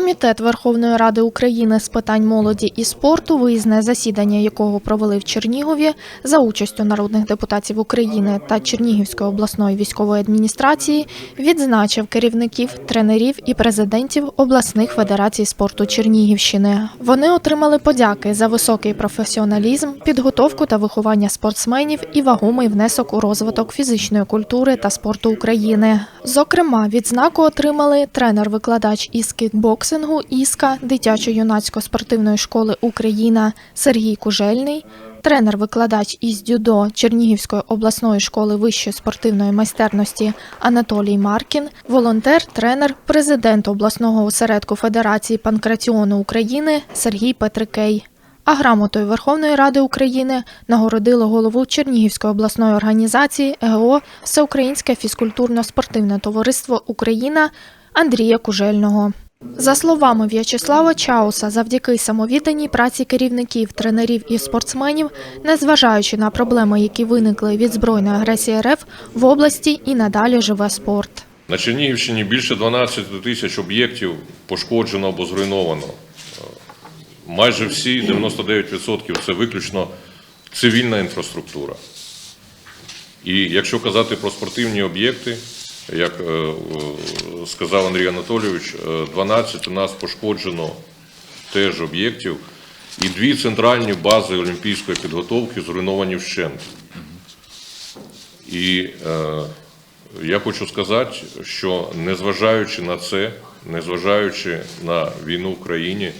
Комітет Верховної Ради України з питань молоді і спорту, виїзне засідання якого провели в Чернігові за участю народних депутатів України та Чернігівської обласної військової адміністрації, відзначив керівників, тренерів і президентів обласних федерацій спорту Чернігівщини. Вони отримали подяки за високий професіоналізм, підготовку та виховання спортсменів і вагомий внесок у розвиток фізичної культури та спорту України. Зокрема, відзнаку отримали тренер-викладач із кікбоксингу Іска дитячо-юнацько-спортивної школи Україна Сергій Кужельний, тренер-викладач із дзюдо Чернігівської обласної школи вищої спортивної майстерності Анатолій Маркін, волонтер, тренер, президент обласного осередку Федерації панкратіону України Сергій Петрикей. А грамотою Верховної Ради України нагородили голову Чернігівської обласної організації ЕГО Всеукраїнське фізкультурно-спортивне товариство Україна Андрія Кужельного. За словами В'ячеслава Чауса, завдяки самовідданій праці керівників, тренерів і спортсменів, незважаючи на проблеми, які виникли від збройної агресії РФ, в області і надалі живе спорт. На Чернігівщині більше 12 тисяч об'єктів пошкоджено або зруйновано. Е, Майже всі, 99% це виключно цивільна інфраструктура. І якщо казати про спортивні об'єкти, як е, е, сказав Андрій Анатолійович, е, 12 у нас пошкоджено теж об'єктів, і дві центральні бази олімпійської підготовки зруйновані вщент. І е, я хочу сказати, що незважаючи на це, незважаючи на війну в країні,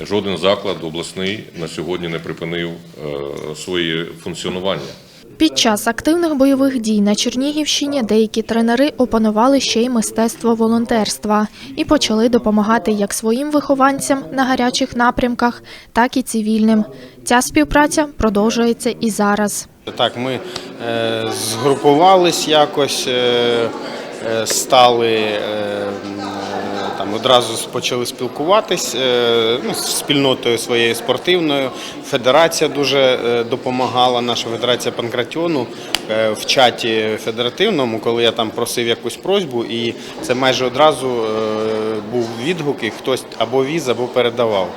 жоден заклад обласний на сьогодні не припинив е, своє функціонування. Під час активних бойових дій на Чернігівщині деякі тренери опанували ще й мистецтво волонтерства і почали допомагати як своїм вихованцям на гарячих напрямках, так і цивільним. Ця співпраця продовжується і зараз. Так, ми е, згрупувались якось, е, е, стали там одразу почали спілкуватись е, ну, з спільнотою своєю спортивною. Федерація дуже е, допомагала, наша федерація панкратіону е, в чаті федеративному, коли я там просив якусь просьбу, і це майже одразу був відгук, і хтось або віз, або передавав.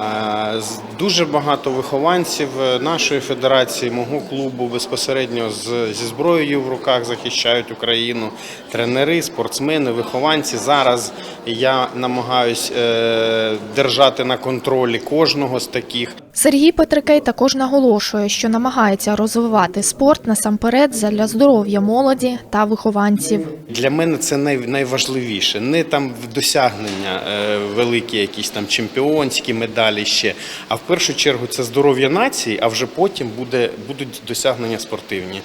Е, Дуже багато вихованців е, нашої федерації, мого клубу безпосередньо зі зброєю в руках захищають Україну. Тренери, спортсмени, вихованці. Зараз я намагаюсь е, держати на контролі кожного з таких. Сергій Петрикей також наголошує, що намагається розвивати спорт насамперед задля здоров'я молоді та вихованців. Для мене це найважливіше. Не там досягнення е, великі, якісь там чемпіонські медалі ще. А в першу чергу це здоров'я нації, а вже потім буде, будуть досягнення спортивні.